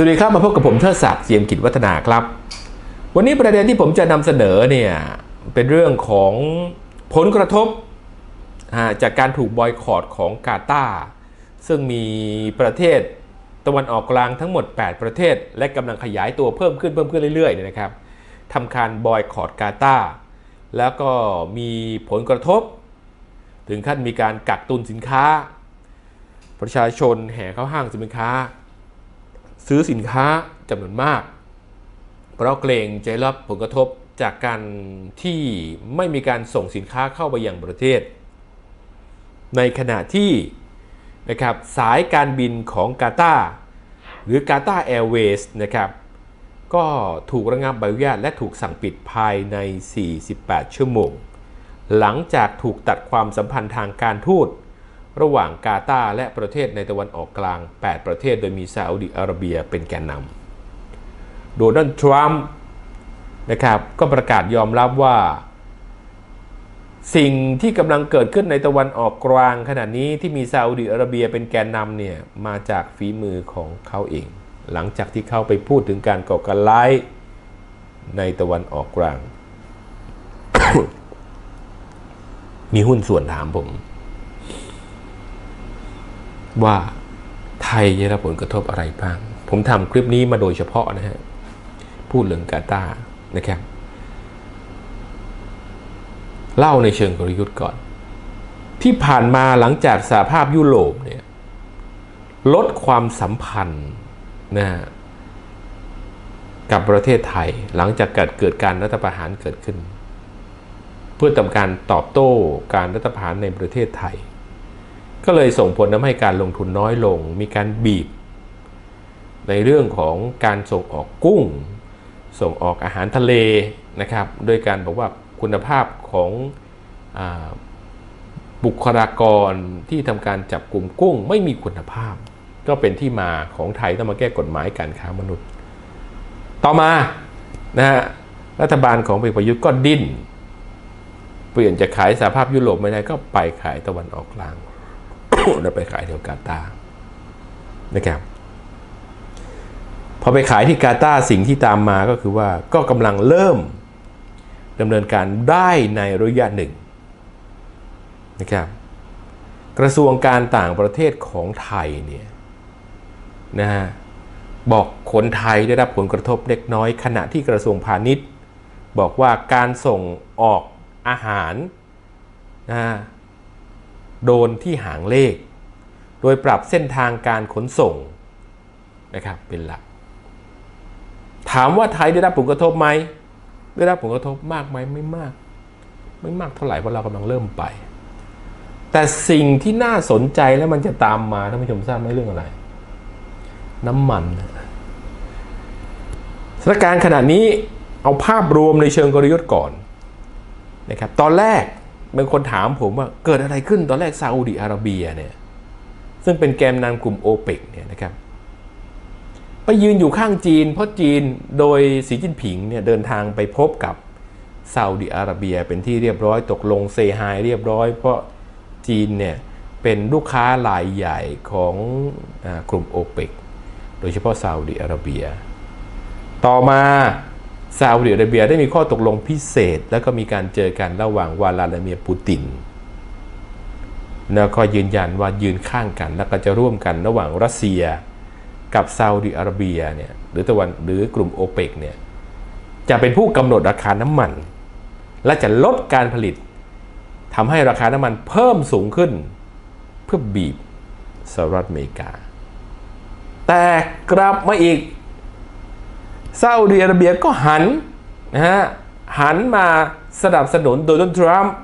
สวัสดีครับมาพบกับผมเทิดศักดิ์เจียมกิจวัฒนาครับ วันนี้ประเด็นที่ผมจะนำเสนอเนี่ยเป็นเรื่องของผลกระทบจากการถูกบอยคอรดของกาตาร์ซึ่งมีประเทศตะวันออกกลางทั้งหมด 8 ประเทศ และกำลังขยายตัวเพิ่มขึ้นเพิ่มขึ้นเรื่อยๆเนี่ยนะครับทำการบอยคอรดกาตาร์แล้วก็มีผลกระทบ ถึงขั้นมีการกักตุนสินค้า ประชาชนแห่เข้าห้างสินค้า ซื้อสินค้าจำนวนมาก เพราะเกรงจะรับผลกระทบจากการที่ไม่มีการส่งสินค้าเข้าไปยังประเทศ ในขณะที่นะครับสายการบินของกาตาร์หรือกาตาร์แอร์เวย์นะครับก็ถูกระงับใบอนุญาตและถูกสั่งปิดภายใน 48 ชั่วโมง หลังจากถูกตัดความสัมพันธ์ทางการทูต ระหว่างกาตาร์และประเทศในตะวันออกกลาง 8 ประเทศโดยมีซาอุดิอาระเบียเป็นแกนนำโดนัลด์ทรัมป์นะครับก็ประกาศยอมรับว่า สิ่งที่กำลังเกิดขึ้นในตะวันออกกลางขณะนี้ที่มีซาอุดิอาระเบียเป็นแกนนำเนี่ยมาจากฝีมือของเขาเอง หลังจากที่เขาไปพูดถึงการก่อการร้ายในตะวันออกกลาง มีหุ้นส่วนถามผม ว่าไทยจะรับผลกระทบอะไรบ้าง ผมทำคลิปนี้มาโดยเฉพาะนะฮะ พูดเรื่องกาตานะครับ เล่าในเชิงกลยุทธ์ก่อน ที่ผ่านมาหลังจากสหภาพยุโรปเนี่ยลดความสัมพันธ์นะกับประเทศไทยหลังจากเกิดเกิดการรัฐประหารเกิดขึ้น เพื่อทำการตอบโต้การรัฐประหารในประเทศไทย ก็เลยส่งผลทำให้การลงทุนน้อยลง มีการบีบ ในเรื่องของการส่งออกกุ้ง ส่งออกอาหารทะเลนะครับ โดยการบอกว่าคุณภาพของอบุคลากรที่ทำการจับกลุ่มกุ้งไม่มีคุณภาพ ก็เป็นที่มาของไทยต้องมาแก้กฎหมายการค้ามนุษย์ ต่อมานะฮะรัฐบาลของพลเอกประยุทธ์ก็ดิ้น เปลี่ยนจะขายสหภาพยุโรปไม่ได้ก็ไปขายตะวันออกกลาง แล้วไปขายแถวกาตาร์นะครับพอไปขายที่กาตาร์สิ่งที่ตามมาก็คือว่าก็กำลังเริ่มดำเนินการได้ในระยะหนึ่งนะครับกระทรวงการต่างประเทศของไทยเนี่ยนะฮะบอกคนไทยได้รับผลกระทบเล็กน้อย ขณะที่กระทรวงพาณิชย์ บอกว่าการส่งออกอาหารนะ โดนที่หางเลข โดยปรับเส้นทางการขนส่งนะครับเป็นหลัก ถามว่าไทยได้รับผลกระทบไหมได้รับผลกระทบมากไหมไม่มาก ไม่มากเท่าไหร่เพราะเรากำลังเริ่มไป แต่สิ่งที่น่าสนใจแล้วมันจะตามมาท่านผู้ชมทราบไหมเรื่องอะไร น้ำมันสถานการณ์ขณะนี้เอาภาพรวมในเชิงกลยุทธ์ก่อนนะครับตอนแรก บางคนถามผมว่าเกิดอะไรขึ้นตอนแรกซาอุดิอาระเบียเนี่ยซึ่งเป็นแกนนำกลุ่มโอเปกเนี่ยนะครับไปยืนอยู่ข้างจีน เพราะจีนโดยสีจิ้นผิงเนี่ยเดินทางไปพบกับซาอุดิอาระเบียเป็นที่เรียบร้อยตกลงเซฮายเรียบร้อย เพราะจีนเนี่ยเป็นลูกค้ารายใหญ่ของอกลุ่มโอเปกโดยเฉพาะซาอุดิอาระเบีย ต่อมา ซาอุดิอาระเบียได้มีข้อตกลงพิเศษ แล้วก็มีการเจอกันระหว่างวาลาดิเมียร์ปูตินแล้วก็ยืนยันว่ายืนข้างกัน แล้วก็จะร่วมกันระหว่างรัสเซียกับซาอุดิอาระเบียเนี่ยหรือตะวันหรือกลุ่มโอเปกเนี่ยจะเป็นผู้กำหนดราคาน้ำมัน และจะลดการผลิตทำให้ราคาน้ำมันเพิ่มสูงขึ้น เพื่อบีบสหรัฐอเมริกา แต่กลับมาอีก ซาอุดิอาระเบียก็หันนะฮะหันมาสนับสนุนโดนัลด์ทรัมป์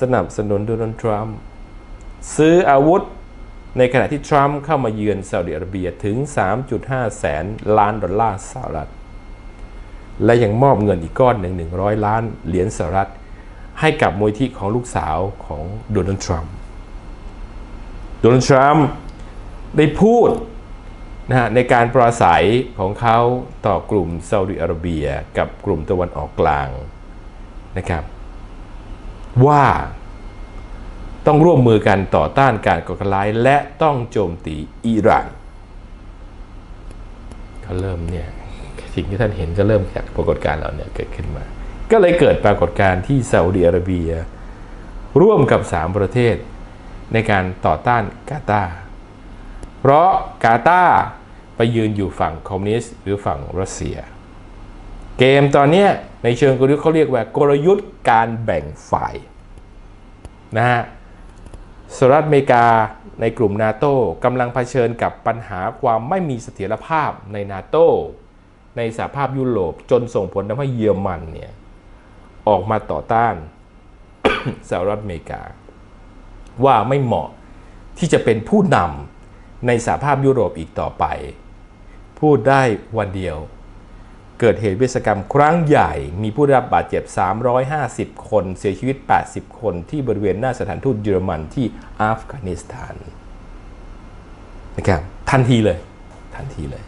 สนับสนุนโดนัลด์ทรัมป์ซื้ออาวุธในขณะที่ทรัมป์เข้ามาเยือนซาอุดิอาระเบียถึง 3.5 แสนล้านดอลลาร์สหรัฐ และยังมอบเงินอีกก้อนหนึ่ง100 ล้านเหรียญสหรัฐ ให้กับมูลที่ของลูกสาวของโดนัลด์ทรัมป์โดนัลด์ทรัมป์ได้พูด นะฮะในการปราศัยของเขาต่อกลุ่มซาอุดิอาระเบียกับกลุ่มตะวันออกกลางนะครับ ว่าต้องร่วมมือกันต่อต้านการก่อการร้ายและต้องโจมตีอิหร่านก็เริ่มเนี่ยสิ่งที่ท่านเห็นก็เริ่มจากปรากฏการณ์เหล่านี้เกิดขึ้นมา ก็เลยเกิดปรากฏการณ์ที่ซาอุดิอาระเบีย ร่วมกับ 3 ประเทศในการต่อต้านกาตาร์เพราะกาตาร์ ไปยืนอยู่ฝั่งคอมมิวนิสต์หรือฝั่งรัสเซีย เกมตอนนี้ในเชิงกลยุทธ์เขาเรียกว่ากลยุทธ์การแบ่งฝ่ายนะฮะสหรัฐอเมริกาในกลุ่มนาโต้กำลังเผชิญกับปัญหาความไม่มีเสถียรภาพในนาโต้ในสหภาพยุโรปจนส่งผลทำให้เยอรมันเนี่ยออกมาต่อต้านสหรัฐอเมริกา ว่าไม่เหมาะที่จะเป็นผู้นำในสหภาพยุโรปอีกต่อไป พูดได้วันเดียว เกิดเหตุวิศกรรมครั้งใหญ่ มีผู้ได้รับบาดเจ็บ 350 คน เสียชีวิต 80 คนที่บริเวณหน้าสถานทูตเยอรมันที่อัฟกานิสถานนะครับทันทีเลย ทันทีเลย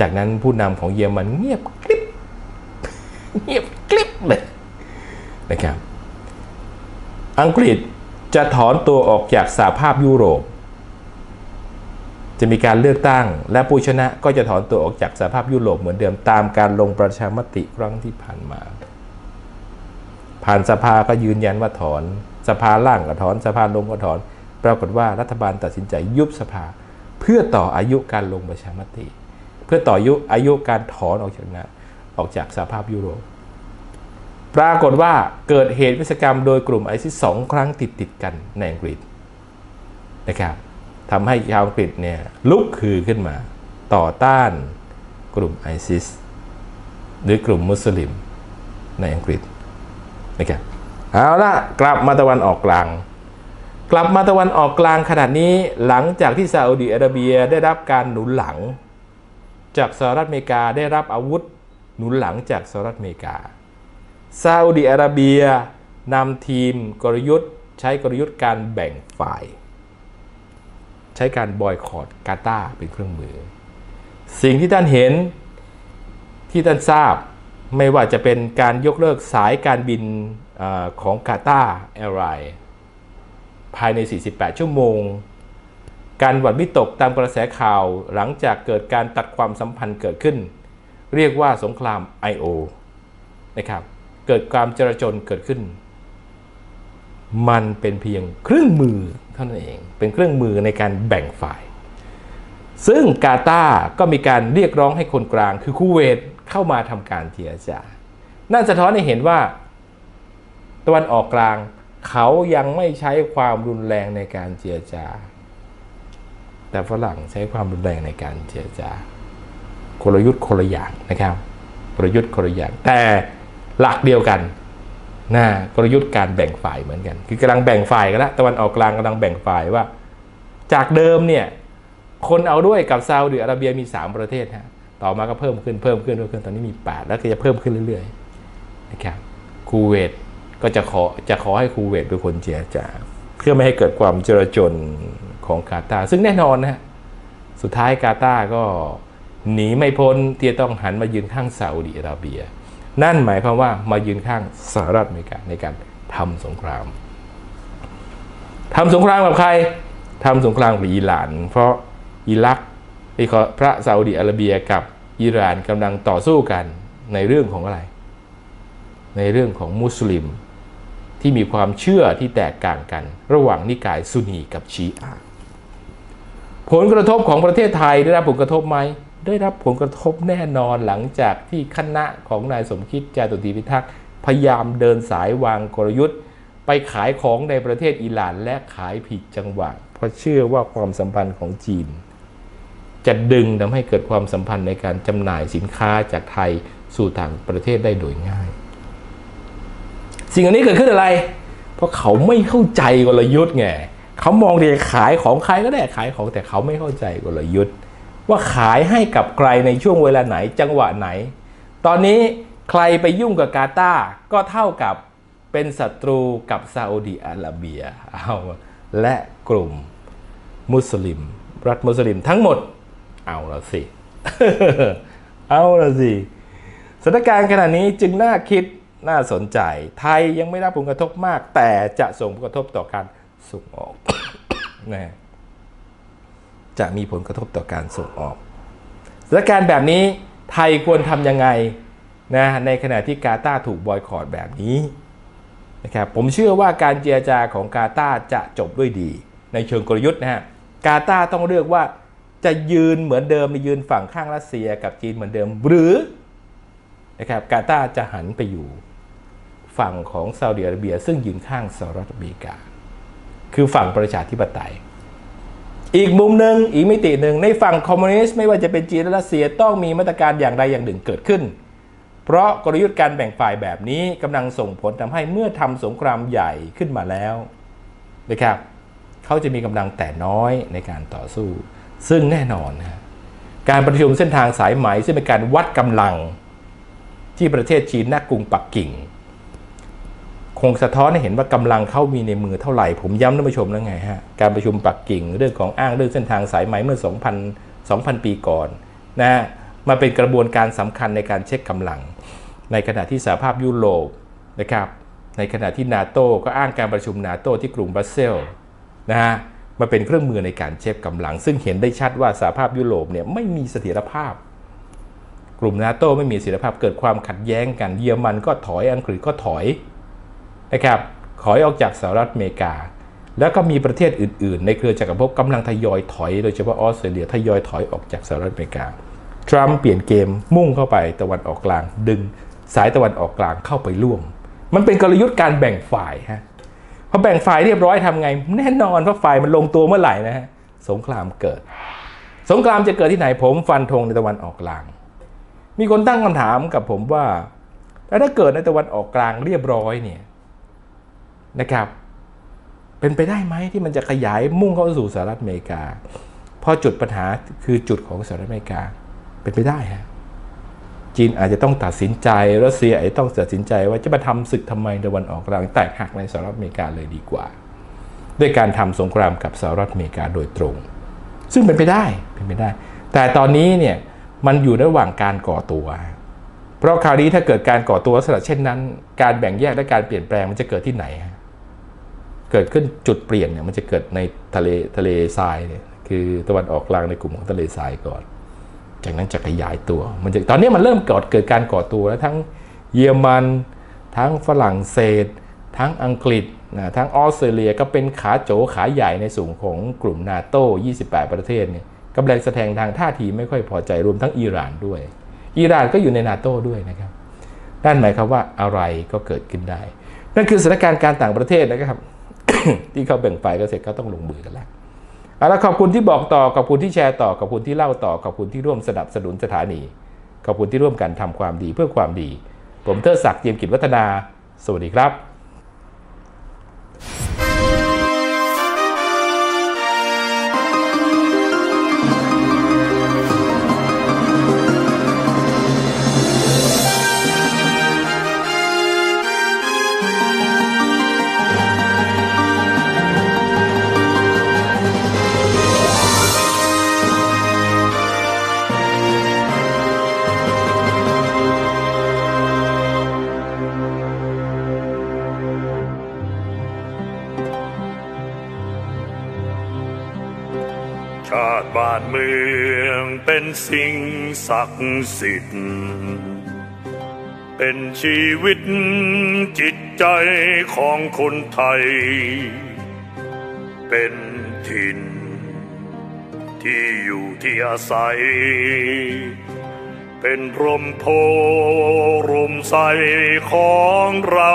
จากนั้นผู้นำของเยอรมันเงียบกริบเงียบกริบเลยนะครับอังกฤษจะถอนตัวออกจากสหภาพยุโรป จะมีการเลือกตั้ง และผู้ชนะก็จะถอนตัวออกจากสหภาพยุโรปเหมือนเดิมตามการลงประชามติครั้งที่ผ่านมา ผ่านสภาก็ยืนยันว่าถอน สภาล่างก็ถอน สภาลงก็ถอน ปรากฏว่ารัฐบาลตัดสินใจยุบสภา เพื่อต่ออายุการลงประชามติ เพื่อต่ออายุอายุการถอนออกจากนะออกจากสหภาพยุโรปปรากฏว่าเกิดเหตุวิศกรรมโดยกลุ่มไอซิสสองครั้งติดติดกันในอังกฤษนะครับ ทำให้ชาวอังกฤษเนี่ยลุกคือขึ้นมา ต่อต้านกลุ่มไอซิสหรือกลุ่มมุสลิมในอังกฤษนะครับเอาละกลับมาตะวันออกกลาง กลับมาตะวันออกกลางขนาดนี้หลังจากที่ซาอุดีอาระเบียได้รับการหนุนหลัง จากสหรัฐอเมริกาได้รับอาวุธหนุนหลังจากสหรัฐอเมริกาซาอุดีอาระเบียนำทีมกลยุทธ์ใช้กลยุทธ์การแบ่งฝ่าย ใช้การบอยคอรดกาตาร์เป็นเครื่องมือ สิ่งที่ท่านเห็นที่ท่านทราบไม่ว่าจะเป็นการยกเลิกสายการบินออของกาตาร์แอร์ไลน์ภายใน 48 ชั่วโมง การหวั่นวิตกตามกระแสข่าวหลังจากเกิดการตัดความสัมพันธ์เกิดขึ้น เรียกว่าสงคราม I.O. นะครับเกิดความจราจนเกิดขึ้น มันเป็นเพียงเครื่องมือเท่านั้นเอง เป็นเครื่องมือในการแบ่งฝ่าย ซึ่งกาตาก็มีการเรียกร้องให้คนกลาง คือคูเวตเข้ามาทำการเจรจานั่นสะท้อนให้เห็นว่า ตะวันออกกลางเขายังไม่ใช้ความรุนแรงในการเจรจา แต่ฝรั่งใช้ความรุนแรงในการเจรจากลยุทธ์คนละอย่างนะครับกลยุทธ์คนละอย่างแต่หลักเดียวกัน นะกลยุทธ์การแบ่งฝ่ายเหมือนกัน คือกำลังแบ่งฝ่ายกันแล้วตะวันออกกลางกำลังแบ่งฝ่ายว่า จากเดิมเนี่ยคนเอาด้วยกับซาอุดิอาระเบียมี 3 ประเทศฮะต่อมาก็เพิ่มขึ้นเพิ่มขึ้นเพิ่มขึ้นตอนนี้มี 8 แล้วก็จะเพิ่มขึ้นเรื่อยๆนะครับคูเวตก็จะขอจะขอให้คูเวตเป็นคนเจรจาเพื่อไม่ให้เกิดความเจรจนของกาตาร์ซึ่งแน่นอนนะฮะสุดท้ายกาตาร์ก็หนีไม่พ้นที่จะต้องหันมายืนข้างซาอุดิอาระเบีย นั่นหมายความว่ามายืนข้างสหรัฐอเมริกาในการทำสงครามทำสงครามกับใครทำสงครามกับอิหร่าน เพราะอิรักไอ้พระซาอุดิอาระเบียกับอิหร่านกำลังต่อสู้กันในเรื่องของอะไร ในเรื่องของมุสลิมที่มีความเชื่อที่แตกต่างกัน ระหว่างนิกายซุนีกับชีอะผลกระทบของประเทศไทยได้รับผลกระทบไหม ได้รับผลกระทบแน่นอนหลังจากที่คณะของนายสมคิดจาตุตีพิทักษ์พยายามเดินสายวางกลยุทธ์ ไปขายของในประเทศอิหร่านและขายผิดจังหวะ เพราะเชื่อว่าความสัมพันธ์ของจีน จะดึงทำให้เกิดความสัมพันธ์ในการจำหน่ายสินค้าจากไทยสู่ต่างประเทศได้โดยง่าย สิ่งอันนี้เกิดขึ้นอะไร เพราะเขาไม่เข้าใจกลยุทธ์ไงเขามองที่ขายของใครก็ได้ขายของแต่เขาไม่เข้าใจกลยุทธ์ ว่าขายให้กับใครในช่วงเวลาไหนจังหวะไหน ตอนนี้ใครไปยุ่งกับกาตาร์ก็เท่ากับเป็นศัตรูกับซาอุดีอาระเบียเอาและกลุ่มมุสลิม รัฐมุสลิมทั้งหมด เอาละสิ เอาละสิสถานการณ์ขณะนี้จึงน่าคิดน่าสนใจ ไทยยังไม่รับผลกระทบมาก แต่จะส่งผลกระทบต่อการส่งออกนะ จะมีผลกระทบต่อการส่งออกสถานการณ์แบบนี้ไทยควรทำยังไงนะในขณะที่กาตาร์ถูกบอยคอรดแบบนี้นะครับผมเชื่อว่าการเจรจาของกาตาร์จะจบด้วยดี ในเชิงกลยุทธ์นะฮะกาตาร์ต้องเลือกว่าจะยืนเหมือนเดิมยืนฝั่งข้างรัสเซียกับจีนเหมือนเดิม หรือนะครับกาตาร์จะหันไปอยู่ฝั่งของซาอุดิอาระเบีย ซึ่งยืนข้างสหรัฐอเมริกา คือฝั่งประชาธิปไตย อีกมุมหนึ่งอีกมิติหนึ่งในฝั่งคอมมิวนิสต์ไม่ว่าจะเป็นจีนและรัสเซียต้องมีมาตรการอย่างใดอย่างหนึ่งเกิดขึ้น เพราะกลยุทธ์การแบ่งฝ่ายแบบนี้กำลังส่งผลทำให้เมื่อทำสงครามใหญ่ขึ้นมาแล้วนะครับเขาจะมีกำลังแต่น้อยในการต่อสู้ ซึ่งแน่นอนนะการประชุมเส้นทางสายไหมซึ่งเป็นการวัดกำลังที่ประเทศจีนนักกรุงปักกิ่ง งสะท้อนให้เห็นว่ากำลังเขามีในมือเท่าไหร่ ผมย้ำท่านผู้ชมแล้วไงฮะ การประชุมปักกิ่งเรื่องของอ้างเรื่องเส้นทางสายไหมเมื่อ 2,000 2,000 ปีก่อนนะมาเป็นกระบวนการสำคัญในการเช็คกำลัง ในขณะที่สหภาพยุโรปนะครับในขณะที่นาโตก็อ้างการประชุมนาโตที่กรุงบรัสเซลนะฮะมาเป็นเครื่องมือในการเช็คกำลัง ซึ่งเห็นได้ชัดว่าสหภาพยุโรปเนี่ยไม่มีเสถียรภาพ กลุ่มนาโตไม่มีเสถียรภาพเกิดความขัดแย้งกันเยอรมันก็ถอยอังกฤษก็ถอย นะครับถอยออกจากสหรัฐอเมริกา แล้วก็มีประเทศอื่น ๆ ในเครือจักรภพกำลังทยอยถอย โดยเฉพาะออสเตรเลียทยอยถอยออกจากสหรัฐอเมริกา ทรัมป์เปลี่ยนเกมมุ่งเข้าไปตะวันออกกลาง ดึงสายตะวันออกกลางเข้าไปร่วม มันเป็นกลยุทธ์การแบ่งฝ่ายฮะพอแบ่งฝ่ายเรียบร้อยทำไง แน่นอนเพราะฝ่ายมันลงตัวเมื่อไหร่นะฮะสงครามเกิด สงครามจะเกิดที่ไหนผมฟันธงในตะวันออกกลาง มีคนตั้งคำถามกับผมว่าแล้วถ้าเกิดในตะวันออกกลางเรียบร้อยเนี่ย นะครับ เป็นไปได้ไหมที่มันจะขยายมุ่งเข้าสู่สหรัฐอเมริกา เพราะจุดปัญหาคือจุดของสหรัฐอเมริกา เป็นไปได้ฮะจีนอาจจะต้องตัดสินใจรัสเซียอาจจะต้องตัดสินใจว่าจะมาทำศึกทำไมตะวันออกกลางแตกหักในสหรัฐอเมริกาเลยดีกว่า ด้วยการทำสงครามกับสหรัฐอเมริกาโดยตรง ซึ่งเป็นไปได้เป็นไปได้ แต่ตอนนี้เนี่ยมันอยู่ระหว่างการก่อตัว เพราะคราวนี้ถ้าเกิดการก่อตัวลักษณะเช่นนั้น การแบ่งแยกและการเปลี่ยนแปลงมันจะเกิดที่ไหน เกิดขึ้นจุดเปลี่ยนเนี่ยมันจะเกิดในทะเลทะเลทรายเนี่ยคือตะวันออกกลางในกลุ่มของทะเลทรายก่อน จากนั้นจะขยายตัว มันจะตอนนี้มันเริ่มก่อเกิดการก่อตัวแล้วทั้งเยอรมัน ทั้งฝรั่งเศส ทั้งอังกฤษนะทั้งออสเตรเลียก็เป็นขาโจขาใหญ่ในสูงของกลุ่มนาโต้28 ประเทศเนี่ยกำลังแสดงทางท่าทีไม่ค่อยพอใจรวมทั้งอิหร่านด้วย อิหร่านก็อยู่ในนาโต้ด้วยนะครับนั่นหมายความว่าอะไรก็เกิดขึ้นได้ นั่นคือสถานการณ์การต่างประเทศนะครับ ที่เขาแบ่งฝ่ายกันเสร็จเขาต้องลงมือกันแล้วเอาละขอบคุณที่บอกต่อขอบคุณที่แชร์ต่อขอบคุณที่เล่าต่อขอบคุณที่ร่วมสนับสนุนสถานี ขอบคุณที่ร่วมกันทำความดีเพื่อความดี ผมเทิดศักดิ์เจียมกิจวัฒนา สวัสดีครับ ศักดิ์สิทธิ์เป็นชีวิตจิตใจของคนไทย เป็นถิ่น ที่อยู่ที่อาศัย เป็นร่มโพรมใสของเรา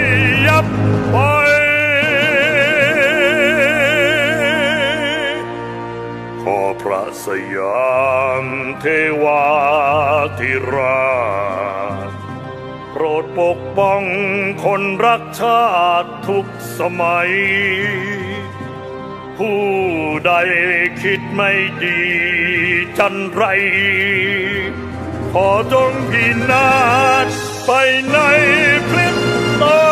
เทวาธิราชโปรดปกป้องคนรักชาติทุกสมัย ผู้ใดคิดไม่ดีจันไร ขอจงพินาศไปในพริบตา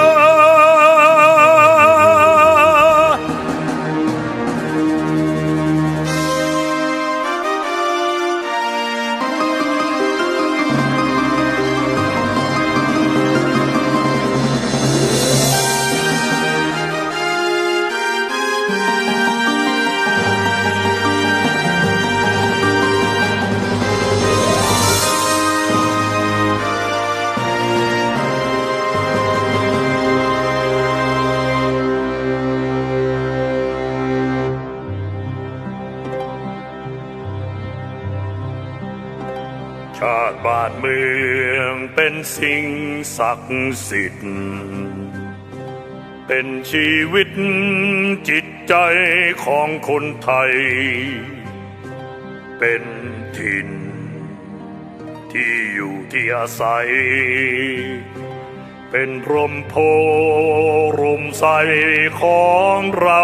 เป็นสิ่งศักดิ์สิทธิ์ เป็นชีวิตจิตใจของคนไทย เป็นถิ่น ที่อยู่ที่อาศัย เป็นร่มโพรมใสของเรา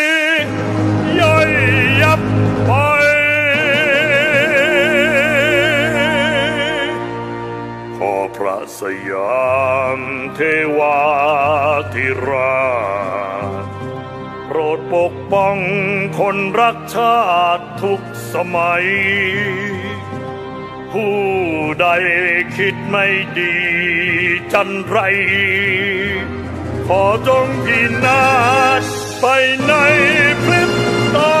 สยามเทวาธิราชโปรดปกป้องคนรักชาติทุกสมัย ผู้ใดคิดไม่ดีจันไร ขอจงพินาศไปในพริบตา